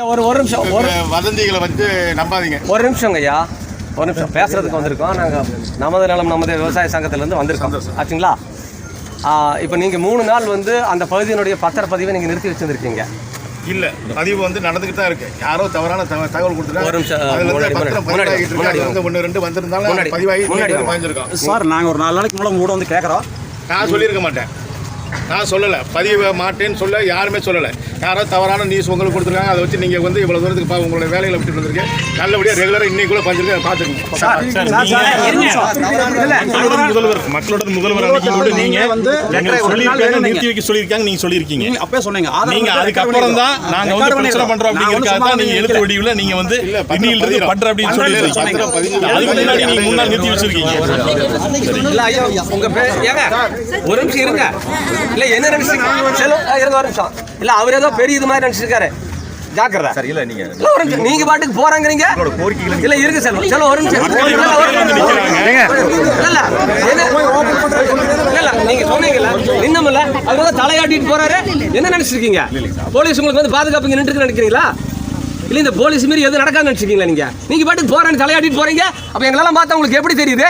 ஒரு ஒரு நிமிஷம் ஒரு வதந்திகளை வந்து நம்பாதீங்க. ஒரு நிமிஷங்க ஐயா. ஒரு நிமிஷம். பேசுறதுக்கு வந்திருக்கோம். நாங்கள் நமது நலம் நமது விவசாய சங்கத்திலேருந்து வந்திருக்கோம். ஆச்சுங்களா? இப்போ நீங்கள் மூணு நாள் வந்து அந்த பகுதியினுடைய பத்திரப்பதிவை நீங்கள் நிறுத்தி வச்சுருக்கீங்க இல்ல பதிவு வந்து நடந்துகிட்டு தான் இருக்கு. யாரோ தவறான தகவல் தகவல் கொடுத்துருக்காங்க ஒரு நிமிஷம், முன்னாடி, முன்னாடி, வந்து ஒன்று ரெண்டு வந்திருந்தாலும் முன்னாடி, பதிவாகி முன்னாடி முன்னாடி வாங்க. பாய்ஞ்சிருக்கோம். சார் நாங்கள் ஒரு நாலு நாளைக்கு மூலம் கூட வந்து கேட்குறோம் நான் சொல்லியிருக்க மாட்டேன். நான் சொல்லலை. பதிவு மாட்டேன்னு சொல்ல யாருமே சொல்லலை. யாரோ தவறான நியூஸ் உங்களுக்கு கொடுத்துருக்காங்க அதை வச்சு நீங்கள் வந்து இவ்வளோ தூரத்துக்கு பா உங்களோட வேலைகளை விட்டுட்டு வந்திருக்கேன் நல்லபடியாக ரெகுலராக இன்னைக்குள்ள பஞ்சிருக்கு அதை பார்த்துக்கோங்க முதல்வர் மக்களோட முதல்வர் அன்னைக்கு கூட நீங்க வந்து நிறுத்தி வைக்க சொல்லியிருக்காங்க நீங்க சொல்லியிருக்கீங்க. அப்பவே சொன்னீங்க. ஆதாரம் நீங்க வந்து அதுக்கப்புறம் தான் நாங்க வந்து பிரச்சனை ஒண்ணும் அப்படிங்கிறதுக்காக தான் நீங்க சும்மா எழுத்து வடிவில் நீங்க வந்து இன்னிலிருந்து. பண்ற அப்படின்னு சொல்லி. அதுக்கு முன்னாடி நீங்க மூணு நாள் நிறுத்தி வச்சிருக்கீங்க. உங்கள் பேர் ஏங்க ஒரு நிமிஷம் இருங்க. இல்லை என்ன நிமிஷம். இல்லை அவர் ஏதோ பெரிய இது மாதிரி நினச்சிருக்காரு. ஜாக்கிரதை. சார் இல்ல நீங்க இல்ல, ஒரு நிமிஷம். நீங்க பாட்டுக்கு போறாங்கறீங்க. கோரிக்கைகளை இல்ல இருக்கு செல்வம் செல்வம் ஒரு நிமிஷம். இல்ல, இல்ல, நீங்க சொன்னீங்கல்ல. நின்னமில்ல. வந்து தலையாட்டிட்டு போறாரு. என்ன நினைச்சிருக்கீங்க? போலீஸ் உங்களுக்கு வந்து பாதுகாப்பு இங்க நின்றுட்டு நினைக்கிறீங்களா? இல்ல இந்த போலீஸ் மீறி எதுவும் நடக்காதுன்னு நினைச்சிருக்கீங்களா நீங்க? நீங்க பாட்டுக்கு போறேன்னு தலையாட்டிட்டு போறீங்க. அப்ப எங்களெல்லாம் பார்த்தா உங்களுக்கு எப்படி தெரியுது?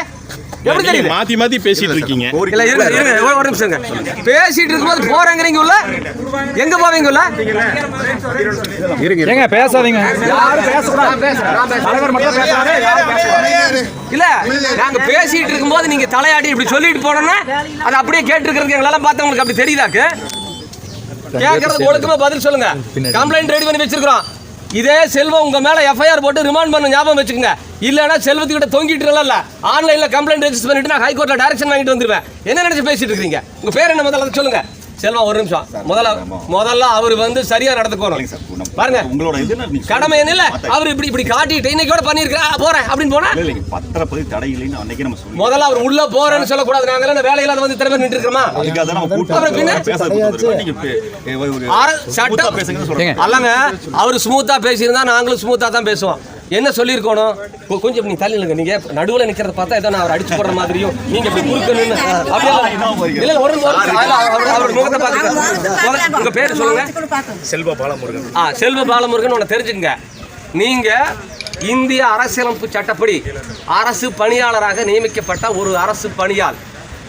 எப்படி தெரியுது? மாத்தி மாத்தி பேசிட்டு இருக்கீங்க. இல்ல இருங்க இருங்க ஒரு- ஒரு நிமிஷங்க பேசிட்டு இருக்கும்போது போறாங்கறீங்க உள்ள? எங்க போவீங்க உள்ள? ஏங்க பேசாதீங்க. யாரும் பேசக்கூடாது. நான் பேசுறேன், நான் பேசுறேன். தலைவர் மட்டும் பேசுறாரு யாரும் பேசக்கூடாது. இல்ல நாங்க பேசிட்டு இருக்கும்போது நீங்க தலையாட்டி இப்படி சொல்லிட்டு போனோம்னா அதை அப்படியே கேட்டுருக்கிறதுக்கு எங்களால பார்த்தா உங்களுக்கு அப்படி தெரியுதாக்கு? கேட்கறது ஒழுக்கமா பதில் சொல்லுங்க. கம்ப்ளைண்ட் ரெடி பண்ணி வச்சிருக்கிறோம். இதே செல்வம் உங்கள் மேலே எஃப்ஐஆர் போட்டு ரிமாண்ட் பண்ண ஞாபகம் வச்சுக்கோங்க. இல்லைன்னா செல்வத்துக்கிட்ட தொங்கிட்டு இல்லைல்ல ஆன்லைனில் கம்ப்ளைண்ட் ரெஜிஸ்டர் பண்ணிட்டு நான் ஹைகோர்ட்டில் டேரக்ஷன் வாங்கிட்டு வந்துருவேன். என்ன நினச்சி பேசிட்டு இருக்கீங்க? உங்கள் பேர் என்ன முதல்ல சொல்லுங்கள் செல்வம் ஒரு நிமிஷம். முதல்ல முதல்ல அவர் வந்து சரியா நடந்துக்கணும் பாருங்க. உங்களோட இது என்ன நீங்க கடமை என்ன இல்ல. அவர் இப்படி இப்படி காட்டிட்டு இன்னைக்கு பண்ணிருக்கா போறேன் அப்படின்னு போனா? பத்திரப்பதிவு தடை இல்லைன்னு அன்னைக்கு நம்ம சொல்லி முதல்ல அவர் உள்ள போறேன்னு சொல்லக்கூடாது. நாங்க எல்லாம் வேலையில வந்து திறமை நின்று smooth-ஆ சட்டம் அல்லங்க அவர் ஸ்மூத்தா பேசியிருந்தா நாங்களும் ஸ்மூத்தா தான் பேசுவோம். என்ன சொல்லியிருக்கணும் கொஞ்சம் நீ தள்ளி நில்லுங்க நீங்க நடுவுல நிக்கிறத பார்த்தா ஏதோ நான் அவர் அடிச்சு போடுற மாதிரியும் நீங்க இப்படி குறுக்க நின்னு அப்படியே இல்ல ஒரு. அவர் முகத்தை பார்த்துக்க உங்க பேரு சொல்லுங்க செல்வ பாலமுருகன் ஆ செல்வ பாலமுருகன் ஒன்று தெரிஞ்சுக்கங்க நீங்க இந்திய அரசியலமைப்பு சட்டப்படி அரசு பணியாளராக நியமிக்கப்பட்ட ஒரு அரசு பணியாள்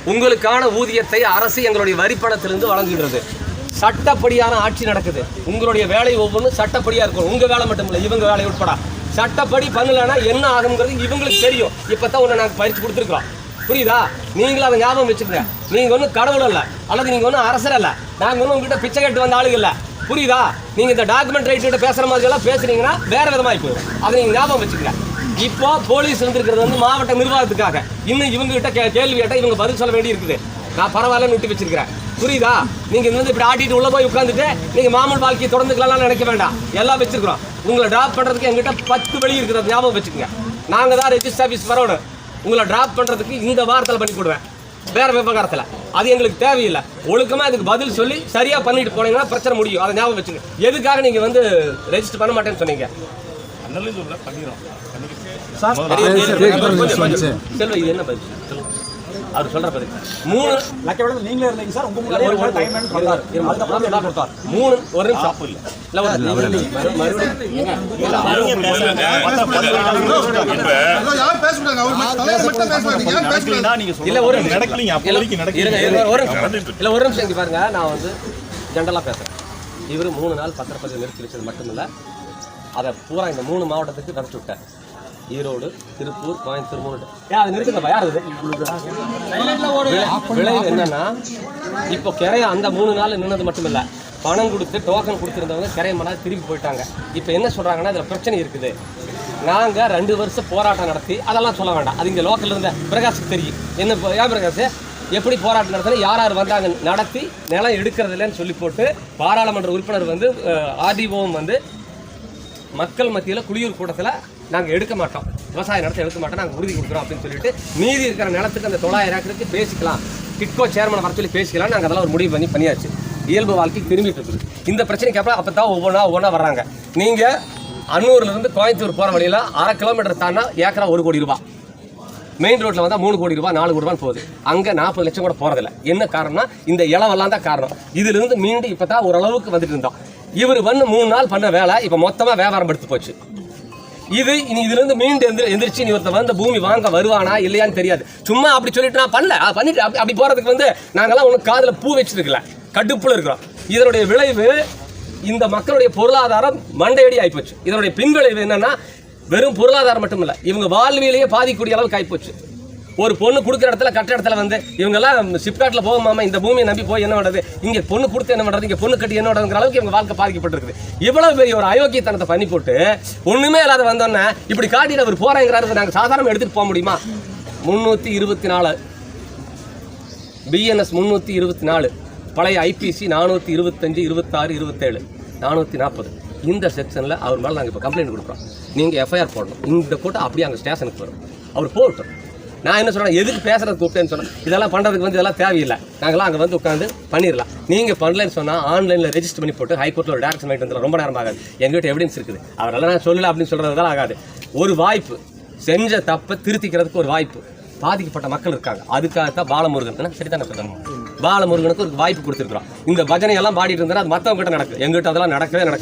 உங்களுக்கான ஊதியத்தை அரசு எங்களுடைய வரிப்பணத்திலிருந்து வழங்குகிறது சட்டப்படியான ஆட்சி நடக்குது உங்களுடைய வேலை ஒவ்வொன்றும் சட்டப்படியா இருக்கும் உங்க வேலை மட்டும் இல்லை இவங்க வேலை உட்பட சட்டப்படி பண்ணலைன்னா என்ன ஆகுங்கிறது இவங்களுக்கு தெரியும். இப்போ தான் ஒன்று நாங்கள் பயிற்சி கொடுத்துருக்கோம் புரியுதா? நீங்களும் அதை ஞாபகம் வச்சுக்கோங்க. நீங்கள் ஒன்றும் கடவுள் இல்லை அல்லது நீங்கள் ஒன்றும் அரசர் இல்லை நாங்கள் ஒன்றும் உங்ககிட்ட பிச்சை கேட்டு வந்த ஆளுங்க இல்லை. புரியுதா? நீங்கள் இந்த டாக்குமெண்ட் ரைட்டு பேசுகிற மாதிரி எல்லாம் பேசுனீங்கன்னா வேற விதமாக போயிடும். அதை நீங்கள் ஞாபகம் வச்சுக்கோங்க. இப்போ போலீஸ் வந்திருக்கிறது வந்து மாவட்ட நிர்வாகத்துக்காக. இன்னும் இவங்ககிட்ட கே- கேள்வி கேட்டால் இவங்க பதில் சொல்ல வேண்டி இருக்குது. நான் பரவாயில்லன்னு விட்டு வச்சிருக்கிறேன். புரியுதா? நீங்கள் இது வந்து இப்படி ஆட்டிட்டு உள்ளே போய் உட்காந்துட்டு நீங்கள் மாமூல் வாழ்க்கையை தொடர்ந்துக்கலாம் நினைக்க வேண்டாம். எல்லாம் வச்சிருக்கிறோம். உங்களை டிராப் பண்றதுக்கு எங்கிட்ட பத்து வழி இருக்கிறது ஞாபகம் வச்சுக்கோங்க. நாங்க தான் ரெஜிஸ்டர் ஆஃபீஸ் வரணும். உங்களை டிராப் பண்றதுக்கு இந்த வாரத்தில் பண்ணி கொடுவேன் வேற விவகாரத்தில். அது எங்களுக்கு தேவையில்லை. ஒழுக்கமா இதுக்கு பதில் சொல்லி சரியா பண்ணிட்டு போனீங்கன்னா பிரச்சனை முடியும். அதை ஞாபகம் வச்சுங்க. எதுக்காக நீங்க வந்து ரெஜிஸ்டர் பண்ண மாட்டேன்னு சொன்னீங்க? செல்வ இது என்ன பதில். அவர் சொல்ற பதில். மூணு லக்கோட நீங்களே இருந்தீங்க சார். உங்க முன்னாடி டைம் அதுக்கப்புறம் கொடுத்தார். மூணு ஒரு நிமிஷம். இல்ல. இல்ல ஒரு. இல்ல ஒரு நிமிஷம். இங்க பாருங்க. நான் வந்து ஜென்ரலா பேசுறேன். இவர் மூணு நாள் பத்திரப்பதிவு நிறுத்தி வச்சது மட்டுமில்ல. அதை பூரா இந்த மூணு மாவட்டத்துக்கு விதைச்சு விட்டார். ஈரோடு திருப்பூர் கோயம்புத்தூர் மூணு விளைவு என்னன்னா இப்போ கிரைய அந்த மூணு நாள் நின்னது மட்டும் இல்ல பணம் கொடுத்து டோக்கன் கொடுத்துருந்தவங்க கிரைய மணி திருப்பி போயிட்டாங்க. இப்போ என்ன சொல்றாங்கன்னா இதுல பிரச்சனை இருக்குது. நாங்க ரெண்டு வருஷம் போராட்டம் நடத்தி அதெல்லாம் சொல்ல வேண்டாம். அது இங்க லோக்கல்ல இருந்த பிரகாஷுக்கு தெரியும். என்ன ஏன் பிரகாஷ்? எப்படி போராட்டம் நடத்தினா யார் யார் வந்தாங்க? நடத்தி நிலம் எடுக்கிறது இல்லைன்னு சொல்லி போட்டு பாராளுமன்ற உறுப்பினர் வந்து ஆர்டிஓவும் வந்து மக்கள் மத்தியில் குளியூர் கூட்டத்தில் நாங்கள் எடுக்க மாட்டோம். விவசாய நிலத்தை எடுக்க மாட்டோம். நாங்கள் உறுதி கொடுக்குறோம் அப்படின்னு சொல்லிட்டு மீதி இருக்கிற நிலத்துக்கு அந்த தொள்ளாயிரம் ஏக்கருக்கு பேசிக்கலாம். கிட்கோ சேர்மனை வர சொல்லி பேசிக்கலாம். நாங்கள் அதெல்லாம் ஒரு முடிவு பண்ணி பண்ணியாச்சு. இயல்பு வாழ்க்கை திரும்பிட்டு இருக்குது. இந்த பிரச்சனைக்கு அப்புறம் அப்போ தான் ஒவ்வொன்றா ஒவ்வொன்றா வர்றாங்க. நீங்கள் அன்னூர்லேருந்து கோயம்புத்தூர் போகிற வழியில் அரை கிலோமீட்டர் தாண்டா ஏக்கரா ஒரு கோடி ரூபா. மெயின் ரோட்டில் வந்தால் மூணு கோடி ரூபா நாலு கோடி ரூபான்னு போகுது. அங்கே நாற்பது லட்சம் கூட போகிறதில்ல என்ன காரணம்னா இந்த இளவெல்லாம் தான் காரணம். இதுலேருந்து மீண்டும் இப்போ தான் ஓரளவுக்கு வந்துட்டு இருந்தோம். இவர் வந்து மூணு நாள் பண்ண வேலை இப்போ மொத்தமாக வியாபாரம் எடுத்து போச்சு. இது இனி இதுலேருந்து மீண்டு எந்திரி எந்திரிச்சு நீ ஒருத்தன் வந்து பூமி வாங்க வருவானா இல்லையான்னு தெரியாது. சும்மா அப்படி சொல்லிட்டு நான் பண்ணல. பண்ணிட்டு அப்படி அப்படி போகிறதுக்கு வந்து நாங்கள்லாம் உனக்கு காதில் பூ வச்சிருக்கல. கடுப்புல இருக்கிறோம். இதனுடைய விளைவு இந்த மக்களுடைய பொருளாதாரம் மண்டையடி ஆகிப்போச்சு இதனுடைய பின்விளைவு என்னென்னா வெறும் பொருளாதாரம் மட்டும் இல்லை இவங்க வாழ்வியலையே பாதிக்கக்கூடிய அளவுக்கு ஆயிப்போச்சு. ஒரு பொண்ணு கொடுக்குற இடத்துல கட்ட இடத்துல வந்து இவங்கெல்லாம் சிப்காட்டில் போக மாமா இந்த பூமியை நம்பி போய் என்ன பண்ணுறது இங்கே பொண்ணு கொடுத்து என்ன பண்ணுறது இங்கே பொண்ணு கட்டி என்ன பண்ணுறதுங்கிற அளவுக்கு இவங்க வாழ்க்கை பாதிக்கப்பட்டிருக்குது. இவ்வளவு பெரிய ஒரு அயோக்கியத்தனத்தை பண்ணி போட்டு ஒன்றுமே இல்லாத வந்தோன்னே இப்படி காட்டிட்டு அவர் போகிறேங்கிறாரு நாங்கள் சாதாரண எடுத்துகிட்டு போக முடியுமா? முந்நூற்றி இருபத்தி நாலு. பிஎன்எஸ் முந்நூற்றி இருபத்தி நாலு. பழைய ஐபிசி நானூற்றி இருபத்தஞ்சு இருபத்தாறு இருபத்தேழு. நானூற்றி நாற்பது. இந்த செக்ஷனில் அவர் மேலே நாங்கள் இப்போ கம்ப்ளைண்ட் கொடுக்குறோம். நீங்கள் எஃப்ஐஆர் போடணும். இந்த போட்டு அப்படியே அங்கே ஸ்டேஷனுக்கு வரும். அவர் போட்டோம் நான் என்ன சொல்கிறேன் எதுக்கு பேசுறது கூப்பிட்டேன்னு சொன்னேன் இதெல்லாம் பண்ணுறதுக்கு வந்து இதெல்லாம் தேவையில்லை. நாங்களாம் அங்கே வந்து உட்காந்து பண்ணிடலாம். நீங்கள் பண்ணலன்னு சொன்னால் ஆன்லைனில் ரெஜிஸ்டர் பண்ணி போட்டு ஹைகோர்ட்டில் ஒரு டேரக்ஷன் வாங்கிட்டு வந்து ரொம்ப நேரம் ஆகாது. எங்ககிட்ட எவிடன்ஸ் இருக்குது. அவரெல்லாம் நான் சொல்லலை அப்படின்னு சொல்கிறதுலாம் ஆகாது. ஒரு வாய்ப்பு செஞ்ச தப்பை திருத்திக்கிறதுக்கு ஒரு வாய்ப்பு. பாதிக்கப்பட்ட மக்கள் இருக்காங்க. அதுக்காகத்தான் பாலமுருகன் என்ன, சரிதானே சொல்லணும் பாலமுருகனுக்கு ஒரு வாய்ப்பு கொடுத்துருக்குறோம். இந்த பஜனை எல்லாம் பாடிட்டு இருந்தால் அது மற்றவங்க கிட்ட நடக்கும் எங்கிட்ட அதெல்லாம் நடக்கவே நடக்கும்